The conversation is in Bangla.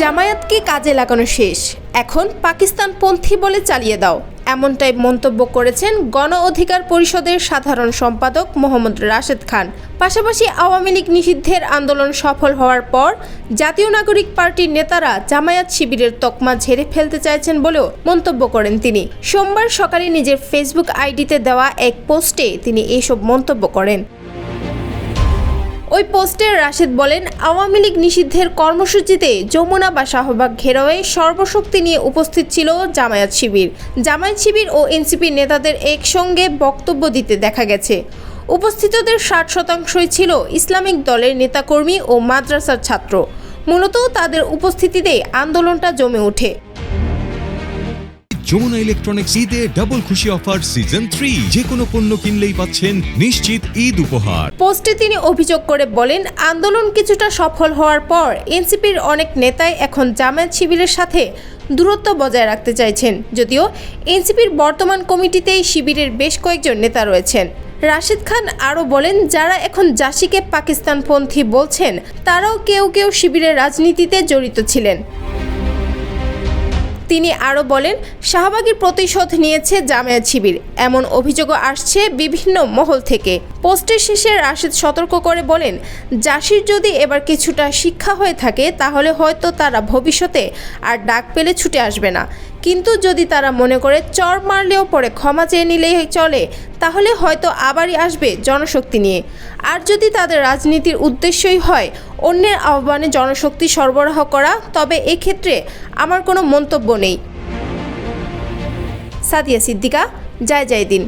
জামায়াতকে কাজে লাগানো শেষ। এখন পাকিস্তানপন্থী বলে চালিয়ে দাও। এমনটাই মন্তব্য করেছেন গণ অধিকার পরিষদের সাধারণ সম্পাদক মোহাম্মদ রাশেদ খান। পাশাপাশি আওয়ামী লীগ নিষিদ্ধের আন্দোলন সফল হওয়ার পর জাতীয় নাগরিক পার্টির নেতারা জামায়াত শিবিরের তকমা ঝেড়ে ফেলতে চাইছেন বলেও মন্তব্য করেন তিনি। সোমবার সকালে নিজের ফেসবুক আইডিতে দেওয়া এক পোস্টে তিনি এসব মন্তব্য করেন। ওই পোস্টে রাশেদ বলেন, আওয়ামী লীগ নিষিদ্ধের কর্মসূচিতে যমুনা বা শাহবাগ ঘেরাওয়ে সর্বশক্তি নিয়ে উপস্থিত ছিল জামায়াত শিবির। জামায়াত শিবির ও এনসিপির নেতাদের একসঙ্গে বক্তব্য দিতে দেখা গেছে। উপস্থিতদের ষাট শতাংশই ছিল ইসলামিক দলের নেতাকর্মী ও মাদ্রাসার ছাত্র। মূলত তাদের উপস্থিতিতে আন্দোলনটা জমে ওঠে। যমুনা ইলেকট্রনিক্স ঈদে ডাবল খুশি অফার সিজন থ্রি যে কোনো পণ্য কিনলেই পাচ্ছেন নিশ্চিত ঈদ উপহার। পোস্টে তিনি অভিযোগ করে বলেন, আন্দোলন কিছুটা সফল হওয়ার পর এনসিপির অনেক নেতাই এখন জামায়াত শিবিরের সাথে দূরত্ব বজায় রাখতে চাইছেন, যদিও এনসিপির বর্তমান কমিটিতেই শিবিরের বেশ কয়েকজন নেতা রয়েছেন। রাশিদ খান আরও বলেন, যারা এখন জাসিকে পাকিস্তানপন্থী বলছেন, তারাও কেউ কেউ শিবিরের রাজনীতিতে জড়িত ছিলেন। তিনি আরও বলেন, শাহবাগের প্রতিশোধ নিয়েছে জামায়াত শিবির। এমন অভিযোগও আসছে বিভিন্ন মহল থেকে। পোস্টের শেষে রাশেদ সতর্ক করে বলেন, জাসির যদি এবার কিছুটা শিক্ষা হয়ে থাকে, তাহলে হয়তো তারা ভবিষ্যতে আর ডাক পেলে ছুটে আসবে না। কিন্তু যদি তারা মনে করে চর মারলেও পরে ক্ষমা চেয়ে নিলেই চলে, তাহলে হয়তো আবারই আসবে জনশক্তি নিয়ে। আর যদি তাদের রাজনীতির উদ্দেশ্যই হয় অন্যের আহ্বানে জনশক্তি সরবরাহ করা, তবে এক্ষেত্রে আমার কোনো মন্তব্য নেই। সাদিয়া সিদ্দিকা, জয় জয় দিন।